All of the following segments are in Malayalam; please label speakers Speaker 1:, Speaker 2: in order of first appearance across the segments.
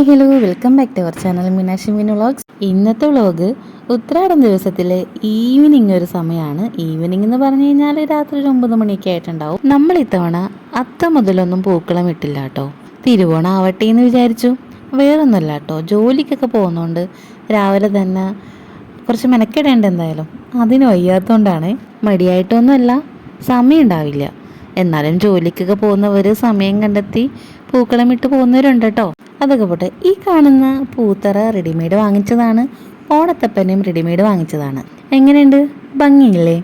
Speaker 1: Hi hello welcome back to our channel Meenakshi Meen vlogs ഇന്നത്തെ വ്ളോഗ് ഉത്രാടം ദിവസത്തിലെ ഈവനിങ് ഒരു സമയമാണ് ഈവനിങ് എന്ന് പറഞ്ഞു കഴിഞ്ഞാൽ രാത്രി ഒരു ഒമ്പത് മണിയൊക്കെ ആയിട്ടുണ്ടാവും. നമ്മൾ ഇത്തവണ അത്ത മുതലൊന്നും പൂക്കളം ഇട്ടില്ല കേട്ടോ. തിരുവോണം ആവട്ടെ എന്ന് വിചാരിച്ചു. വേറൊന്നുമല്ല കേട്ടോ ജോലിക്കൊക്കെ പോകുന്നതുകൊണ്ട് രാവിലെ തന്നെ കുറച്ച് മെനക്കെടേണ്ട എന്തായാലും. അതിന് വയ്യാത്തതുകൊണ്ടാണ് മടിയായിട്ടൊന്നുമല്ല സമയം ഉണ്ടാവില്ല. എന്നാലും ജോലിക്കൊക്കെ പോകുന്നവർ സമയം കണ്ടെത്തി പൂക്കളം ഇട്ട് പോകുന്നവരുണ്ട് കേട്ടോ അതൊക്കെ പോട്ടെ ഈ കാണുന്ന പൂത്തറ റെഡിമെയ്ഡ് വാങ്ങിച്ചതാണ്. ഓണത്തപ്പനെയും റെഡിമെയ്ഡ് വാങ്ങിച്ചതാണ്. എങ്ങനെയുണ്ട്? ഭംഗിയില്ലേ?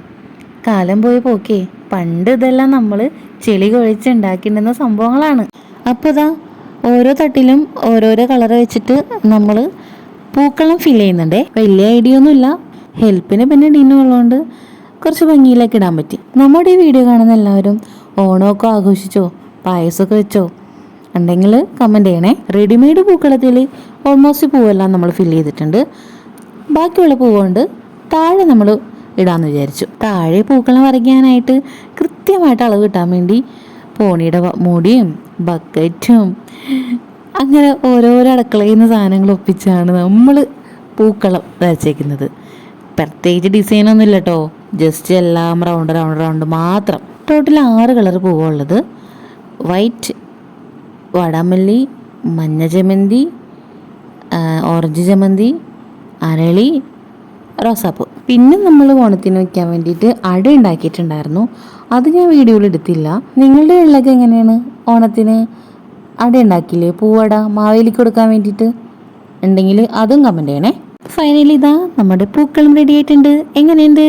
Speaker 1: കാലം പോയി പോക്കേ പണ്ട് ഇതെല്ലാം നമ്മൾ ചെളി കുഴച്ചുണ്ടാക്കിയിട്ടുന്ന സംഭവങ്ങളാണ്. അപ്പോൾ ഇതാ ഓരോ തട്ടിലും ഓരോരോ കളർ വെച്ചിട്ട് നമ്മൾ പൂക്കളം ഫിൽ ചെയ്യുന്നുണ്ടേ. വലിയ ഐഡിയ ഒന്നുമില്ല. ഹെൽപ്പിന് പിന്നെ ഡിന്നുള്ളതുകൊണ്ട് കുറച്ച് ഭംഗിയിലേക്ക് ഇടാൻ പറ്റി. നമ്മുടെ ഈ വീഡിയോ കാണുന്ന എല്ലാവരും ഓണമൊക്കെ ആഘോഷിച്ചോ? പായസമൊക്കെ വെച്ചോ? ഉണ്ടെങ്കിൽ കമന്റ് ചെയ്യണേ. റെഡിമെയ്ഡ് പൂക്കളത്തിൽ ഓൾമോസ്റ്റ് പൂവെല്ലാം നമ്മൾ ഫില്ല് ചെയ്തിട്ടുണ്ട്. ബാക്കിയുള്ള പൂവുകൊണ്ട് താഴെ നമ്മൾ ഇടാമെന്ന് വിചാരിച്ചു. താഴെ പൂക്കളം വരയ്ക്കാനായിട്ട് കൃത്യമായിട്ട് അളവ് കിട്ടാൻ വേണ്ടി പോണിയുടെ മൂടിയും ബക്കറ്റും അങ്ങനെ ഓരോരോ അടുക്കളയിൽ നിന്ന് സാധനങ്ങൾ ഒപ്പിച്ചാണ് നമ്മൾ പൂക്കളം വരച്ചേക്കുന്നത്. പ്രത്യേകിച്ച് ഡിസൈനൊന്നും ഇല്ല കേട്ടോ ജസ്റ്റ് എല്ലാം റൗണ്ട് റൗണ്ട് റൗണ്ട് മാത്രം. ടോട്ടൽ ആറ് കളർ പൂവുള്ളത് വൈറ്റ് വടമല്ലി മഞ്ഞ ജമന്തി ഓറഞ്ച് ജമന്തി അരളി റോസാപ്പൂ. പിന്നെ നമ്മൾ ഓണത്തിന് വയ്ക്കാൻ വേണ്ടിയിട്ട് അട ഉണ്ടാക്കിയിട്ടുണ്ടായിരുന്നു. അത് ഞാൻ വീഡിയോയിൽ എടുത്തില്ല. നിങ്ങളുടെ ഉള്ളൊക്കെ എങ്ങനെയാണ് ഓണത്തിന് അട ഉണ്ടാക്കില്ലേ? പൂവട മാവേലിക്ക് കൊടുക്കാൻ വേണ്ടിയിട്ട് ഉണ്ടെങ്കിൽ അതും കമന്റ് ചെയ്യണേ. ഫൈനലി ഇതാ നമ്മുടെ പൂക്കളും റെഡി ആയിട്ടുണ്ട്. എങ്ങനെയുണ്ട്?